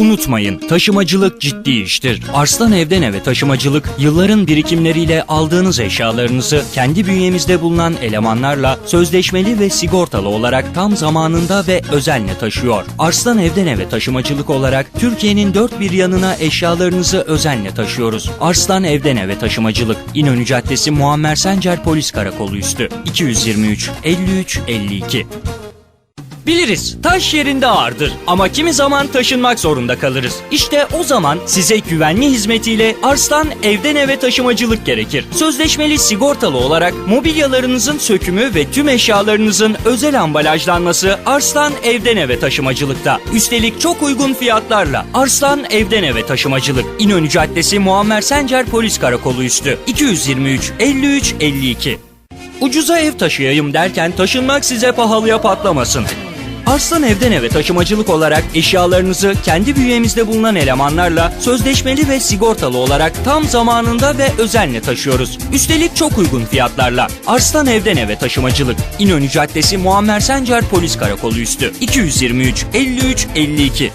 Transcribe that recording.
Unutmayın, taşımacılık ciddi iştir. Arslan Evden Eve Taşımacılık, yılların birikimleriyle aldığınız eşyalarınızı kendi bünyemizde bulunan elemanlarla sözleşmeli ve sigortalı olarak tam zamanında ve özenle taşıyor. Arslan Evden Eve Taşımacılık olarak Türkiye'nin dört bir yanına eşyalarınızı özenle taşıyoruz. Arslan Evden Eve Taşımacılık, İnönü Caddesi Muammer Sencer Polis Karakolu üstü, 223 53 52. Biliriz taş yerinde ağırdır ama kimi zaman taşınmak zorunda kalırız. İşte o zaman size güvenli hizmetiyle Arslan evden eve taşımacılık gerekir. Sözleşmeli sigortalı olarak mobilyalarınızın sökümü ve tüm eşyalarınızın özel ambalajlanması Arslan evden eve taşımacılıkta. Üstelik çok uygun fiyatlarla Arslan evden eve taşımacılık. İnönü Caddesi Muammer Sencer Polis Karakolu üstü 223 53 52. Ucuza ev taşıyayım derken taşınmak size pahalıya patlamasın. Arslan Evden Eve taşımacılık olarak eşyalarınızı kendi bünyemizde bulunan elemanlarla sözleşmeli ve sigortalı olarak tam zamanında ve özenle taşıyoruz. Üstelik çok uygun fiyatlarla. Arslan Evden Eve taşımacılık. İnönü Caddesi Muammer Sencer Polis Karakolu üstü. 223 53 52.